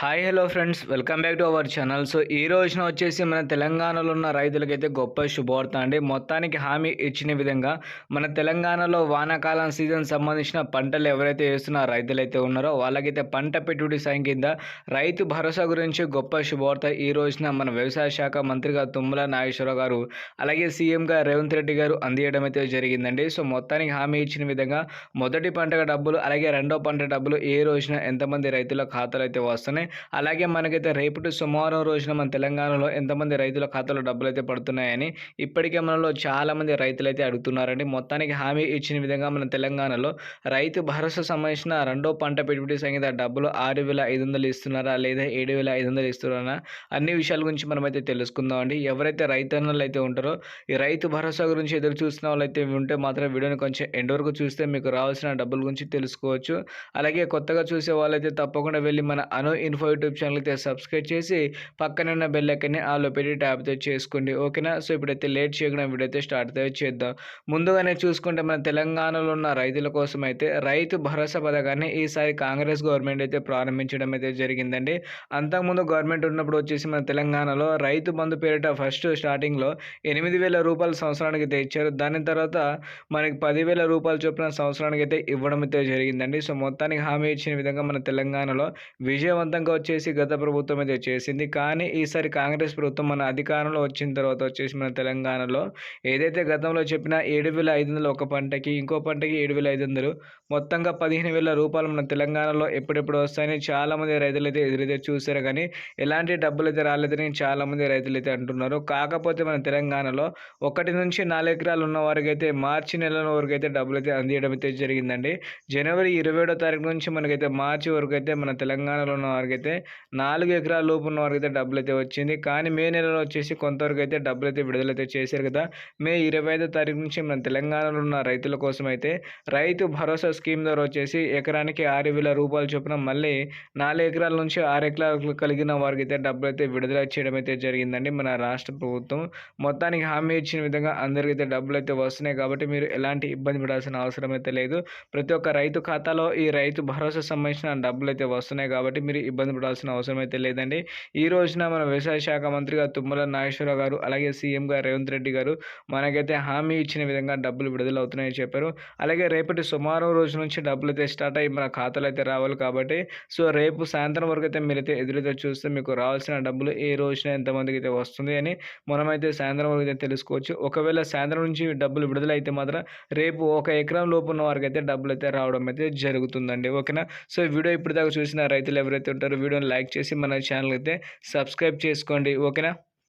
Hi hello friends welcome back to our channel so ఈ రోజున వచ్చేసి మన తెలంగాణలో ఉన్న రైతులకైతే గొప్ప శుభవార్త అండి. మొత్తానికి హామీ ఇచ్చిన విధంగా మన తెలంగాణలో వానాకాలం సీజన్ సంబంధించిన పంటలు ఎవరైతే వేస్తున్న రైతులైతే ఉన్నారో వాళ్ళకైతే పంట పెట్టుబడి సాయం కింద రైతు భరోసా గురించి గొప్ప శుభవార్త ఈ రోజున మన వ్యవసాయ శాఖ మంత్రిగా తుమ్మల నాగేశ్వరరావు గారు అలాగే సీఎంగా రేవంత్ రెడ్డి గారు అందియడం అయితే జరిగిందండి. సో మొత్తానికి హామీ ఇచ్చిన విధంగా మొదటి పంటగా డబ్బులు అలాగే రెండో పంట డబ్బులు ఏ రోజున ఎంతమంది రైతుల ఖాతాలు అయితే వస్తున్నాయి అలాగే మనకైతే రేపటి సోమవారం రోజున మన తెలంగాణలో ఎంతమంది రైతుల ఖాతాలో డబ్బులు అయితే పడుతున్నాయని ఇప్పటికే మనలో చాలామంది రైతులు అయితే అడుగుతున్నారండి. మొత్తానికి హామీ ఇచ్చిన విధంగా మన తెలంగాణలో రైతు భరోసా సంబంధించిన రెండో పంట పెట్టుబడి సంగీత డబ్బులు ఆరు వేల ఐదు వందలు ఇస్తున్నారా? లేదా ఏడు వేల ఐదు వందలు ఇస్తున్నారా? అన్ని విషయాల గురించి మనమైతే తెలుసుకుందాం అండి. ఎవరైతే రైతన్నలు అయితే ఉంటారో ఈ రైతు భరోసా గురించి ఎదురు చూస్తున్న వాళ్ళైతే ఉంటే మాత్రం వీడియోని కొంచెం ఎండ్ వరకు చూస్తే మీకు రావాల్సిన డబ్బుల గురించి తెలుసుకోవచ్చు. అలాగే కొత్తగా చూసే వాళ్ళైతే తప్పకుండా వెళ్ళి మన అను ఇన్ఫో యూట్యూబ్ ఛానల్ అయితే సబ్స్క్రైబ్ చేసి పక్కన ఉన్న బెల్ ఆలో పెట్టి ట్యాప్ అయితే చేసుకోండి. ఓకేనా? సో ఇప్పుడైతే లేట్ చేయకుండా వీడియో అయితే స్టార్ట్ అయితే చేద్దాం. ముందుగానే చూసుకుంటే మన తెలంగాణలో ఉన్న రైతుల కోసం అయితే రైతు భరోసా పథకాన్ని ఈసారి కాంగ్రెస్ గవర్నమెంట్ అయితే ప్రారంభించడం అయితే జరిగిందండి. అంతకుముందు గవర్నమెంట్ ఉన్నప్పుడు వచ్చేసి మన తెలంగాణలో రైతు బంధు పేరిట ఫస్ట్ స్టార్టింగ్లో ఎనిమిది వేల రూపాయలు సంవత్సరానికి అయితే ఇచ్చారు. దాని తర్వాత మనకి పదివేల రూపాయలు చొప్పున సంవత్సరానికి అయితే ఇవ్వడం అయితే జరిగిందండి. సో మొత్తానికి హామీ ఇచ్చిన విధంగా మన తెలంగాణలో విజయవంతంగా వచ్చేసి గత ప్రభుత్వం అయితే చేసింది. కానీ ఈసారి కాంగ్రెస్ ప్రభుత్వం మన అధికారంలో వచ్చిన తర్వాత వచ్చేసి మన తెలంగాణలో ఏదైతే గతంలో చెప్పిన ఏడు వేల ఐదు వందలు ఒక పంటకి ఇంకో పంటకి ఏడు వేల ఐదు వందలు మొత్తంగా పదిహేను వేల రూపాయలు మన తెలంగాణలో ఎప్పుడెప్పుడు వస్తాయని చాలామంది రైతులు అయితే ఎదురైతే చూసారు కానీ ఎలాంటి డబ్బులు అయితే రాలేదని చాలామంది రైతులు అయితే అంటున్నారు. కాకపోతే మన తెలంగాణలో ఒకటి నుంచి నాలుగు ఎకరాలు ఉన్న వారికైతే మార్చి నెల వరకు అయితే డబ్బులు అయితే అందియడం అయితే జరిగిందండి. జనవరి ఇరవై ఏడో తారీఖు నుంచి మనకైతే మార్చి వరకు అయితే మన తెలంగాణలో ఉన్న వారికి అయితే నాలుగు ఎకరాల లోపు ఉన్న వారికి అయితే డబ్బులు అయితే వచ్చింది. కానీ మే నెలలో వచ్చేసి కొంతవరకు అయితే డబ్బులు అయితే విడుదలైతే చేశారు కదా. మే ఇరవై ఐదో తారీఖు నుంచి మన తెలంగాణలో ఉన్న రైతుల కోసం అయితే రైతు భరోసా స్కీమ్ ద్వారా వచ్చేసి ఎకరానికి ఆరు వేల రూపాయలు చొప్పున మళ్ళీ నాలుగు ఎకరాల నుంచి ఆరు ఎకరాలు కలిగిన వారికి అయితే డబ్బులు అయితే విడుదల చేయడం అయితే జరిగిందండి మన రాష్ట్ర ప్రభుత్వం. మొత్తానికి హామీ ఇచ్చిన విధంగా అందరికీ అయితే డబ్బులు అయితే వస్తున్నాయి కాబట్టి మీరు ఎలాంటి ఇబ్బంది పడాల్సిన అవసరం అయితే లేదు. ప్రతి ఒక్క రైతు ఖాతాలో ఈ రైతు భరోసా సంబంధించిన డబ్బులు అయితే వస్తున్నాయి కాబట్టి మీరు ఇబ్బంది పడాల్సిన అవసరం అయితే లేదండి. ఈ రోజున మన వ్యవసాయ శాఖ మంత్రిగా తుమ్మల నాగేశ్వరరావు గారు అలాగే సీఎంగా రేవంత్ రెడ్డి గారు మనకైతే హామీ ఇచ్చిన విధంగా డబ్బులు విడుదల అవుతున్నాయని చెప్పారు. అలాగే రేపటి సుమారం రోజు నుంచి డబ్బులు అయితే స్టార్ట్ అయ్యి మన ఖాతాలు అయితే రావాలి కాబట్టి సో రేపు సాయంత్రం వరకు అయితే మీరైతే ఎదురైతే చూస్తే మీకు రావాల్సిన డబ్బులు ఏ రోజున ఎంతమందికి అయితే వస్తుంది అని మనమైతే సాయంత్రం వరకు అయితే తెలుసుకోవచ్చు. ఒకవేళ సాయంత్రం నుంచి డబ్బులు విడుదల అయితే మాత్రం రేపు ఒక ఎకరం లోపు ఉన్న వారికి అయితే డబ్బులు అయితే రావడం అయితే జరుగుతుందండి. ఓకేనా? సో వీడియో ఇప్పుడు దాకా చూసిన రైతులు ఎవరైతే ఉంటారో వీడియోని లైక్ చేసి మన ఛానల్ అయితే సబ్స్క్రైబ్ చేసుకోండి. ఓకేనా?